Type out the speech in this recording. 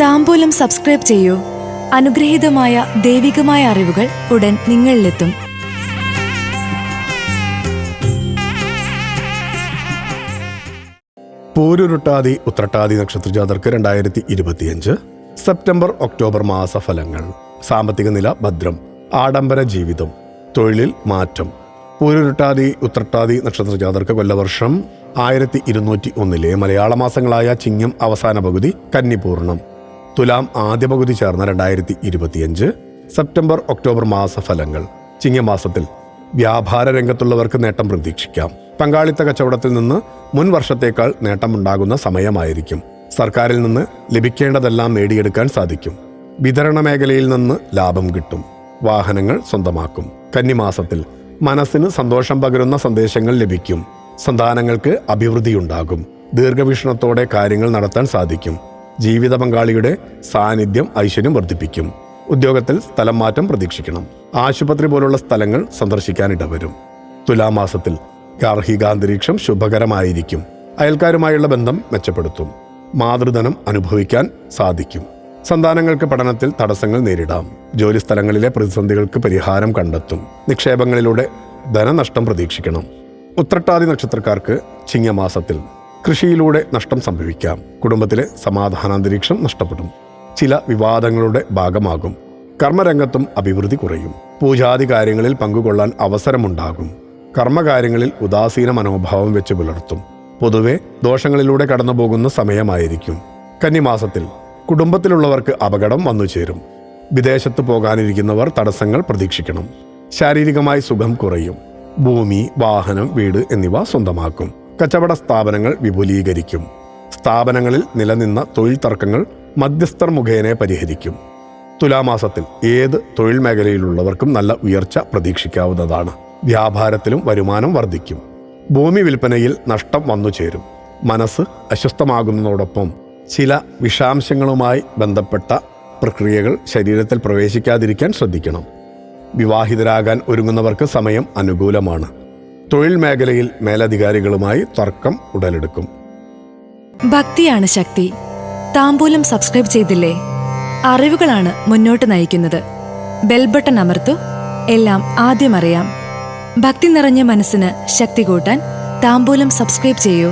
താമ്പൂലം subscribe ചെയ്യൂ. അനുഗ്രഹീതമായ ദൈവികമായ അറിവുകൾ ഉടൻ നിങ്ങളിലെത്തും. പൂരുരുട്ടാതി ഉത്രട്ടാതി നക്ഷത്ര ജാതർക്ക് രണ്ടായിരത്തി ഇരുപത്തിയഞ്ച് സെപ്റ്റംബർ ഒക്ടോബർ മാസ ഫലങ്ങൾ സാമ്പത്തിക നില ഭദ്രം ആഡംബര ജീവിതം തൊഴിലിൽ മാറ്റം. പൂരുരുട്ടാതി ഉത്രട്ടാതി നക്ഷത്ര ജാതർക്ക് കൊല്ലവർഷം ആയിരത്തി ഇരുന്നൂറ്റി ഒന്നിലെ മലയാള മാസങ്ങളായ ചിങ്ങം അവസാന പകുതി കന്നിപൂർണം തുലാം ആദ്യ പകുതി ചേർന്ന രണ്ടായിരത്തി ഇരുപത്തിയഞ്ച് സെപ്റ്റംബർ ഒക്ടോബർ മാസ ഫലങ്ങൾ ചിങ്ങമാസത്തിൽ വ്യാപാര രംഗത്തുള്ളവർക്ക് നേട്ടം പ്രതീക്ഷിക്കാം. പങ്കാളിത്ത കച്ചവടത്തിൽ നിന്ന് മുൻ വർഷത്തേക്കാൾ നേട്ടമുണ്ടാകുന്ന സമയമായിരിക്കും. സർക്കാരിൽ നിന്ന് ലഭിക്കേണ്ടതെല്ലാം നേടിയെടുക്കാൻ സാധിക്കും. വിതരണ മേഖലയിൽ നിന്ന് ലാഭം കിട്ടും. വാഹനങ്ങൾ സ്വന്തമാക്കും. കന്നിമാസത്തിൽ മനസ്സിന് സന്തോഷം പകരുന്ന സന്ദേശങ്ങൾ ലഭിക്കും. സന്താനങ്ങൾക്ക് അഭിവൃദ്ധിയുണ്ടാകും. ദീർഘവീക്ഷണത്തോടെ കാര്യങ്ങൾ നടത്താൻ സാധിക്കും. ജീവിത പങ്കാളിയുടെ സാന്നിധ്യം ഐശ്വര്യം വർദ്ധിപ്പിക്കും. ഉദ്യോഗത്തിൽ സ്ഥലം മാറ്റം പ്രതീക്ഷിക്കണം. ആശുപത്രി പോലുള്ള സ്ഥലങ്ങൾ സന്ദർശിക്കാൻ ഇടവരും. തുലാമാസത്തിൽ ഗാർഹികാന്തരീക്ഷം ശുഭകരമായിരിക്കും. അയൽക്കാരുമായുള്ള ബന്ധം മെച്ചപ്പെടുത്തും. മാതൃധനം അനുഭവിക്കാൻ സാധിക്കും. സന്താനങ്ങൾക്ക് പഠനത്തിൽ തടസ്സങ്ങൾ നേരിടാം. ജോലിസ്ഥലങ്ങളിലെ പ്രതിസന്ധികൾക്ക് പരിഹാരം കണ്ടെത്തും. നിക്ഷേപങ്ങളിലൂടെ ധനനഷ്ടം പ്രതീക്ഷിക്കണം. ഉത്രട്ടാതി നക്ഷത്രക്കാർക്ക് ചിങ്ങമാസത്തിൽ കൃഷിയിലൂടെ നഷ്ടം സംഭവിക്കാം. കുടുംബത്തിലെ സമാധാനാന്തരീക്ഷം നഷ്ടപ്പെടും. ചില വിവാദങ്ങളുടെ ഭാഗമാകും. കർമ്മരംഗത്തും അഭിവൃദ്ധി കുറയും. പൂജാതി കാര്യങ്ങളിൽ പങ്കുകൊള്ളാൻ അവസരമുണ്ടാകും. കർമ്മകാര്യങ്ങളിൽ ഉദാസീന മനോഭാവം വെച്ച് പുലർത്തും. പൊതുവെ ദോഷങ്ങളിലൂടെ കടന്നുപോകുന്ന സമയമായിരിക്കും. കന്നിമാസത്തിൽ കുടുംബത്തിലുള്ളവർക്ക് അപകടം വന്നു ചേരും വിദേശത്ത് പോകാനിരിക്കുന്നവർ തടസ്സങ്ങൾ പ്രതീക്ഷിക്കണം. ശാരീരികമായി സുഖം കുറയും. ഭൂമി വാഹനം വീട് എന്നിവ സ്വന്തമാക്കും. കച്ചവട സ്ഥാപനങ്ങൾ വിപുലീകരിക്കും. സ്ഥാപനങ്ങളിൽ നിലനിന്ന തൊഴിൽ തർക്കങ്ങൾ മധ്യസ്ഥർ മുഖേന പരിഹരിക്കും. തുലാമാസത്തിൽ ഏത് തൊഴിൽ മേഖലയിലുള്ളവർക്കും നല്ല ഉയർച്ച പ്രതീക്ഷിക്കാവുന്നതാണ്. വ്യാപാരത്തിലും വരുമാനം വർദ്ധിക്കും. ഭൂമി വിൽപ്പനയിൽ നഷ്ടം വന്നു ചേരും. മനസ്സ് അസ്വസ്ഥമാകുന്നതോടൊപ്പം ചില വിഷാംശങ്ങളുമായി ബന്ധപ്പെട്ട പ്രക്രിയകൾ ശരീരത്തിൽ പ്രവേശിക്കാതിരിക്കാൻ ശ്രദ്ധിക്കണം. വിവാഹിതരാകാൻ ഒരുങ്ങുന്നവർക്ക് സമയം അനുകൂലമാണ്. തൊഴിൽ മേഖലയിൽ മേലധികാരികളുമായി തർക്കം ഉടലെടുക്കും. ഭക്തിയാണ് ശക്തി. താമ്പൂലം സബ്സ്ക്രൈബ് ചെയ്തില്ലേ? അറിവുകളാണ് മുന്നോട്ട് നയിക്കുന്നത്. ബെൽബട്ടൺ അമർത്തു. എല്ലാം ആദ്യം അറിയാം. ഭക്തി നിറഞ്ഞ മനസ്സിന് ശക്തി കൂട്ടാൻ താമ്പൂലം സബ്സ്ക്രൈബ് ചെയ്യൂ.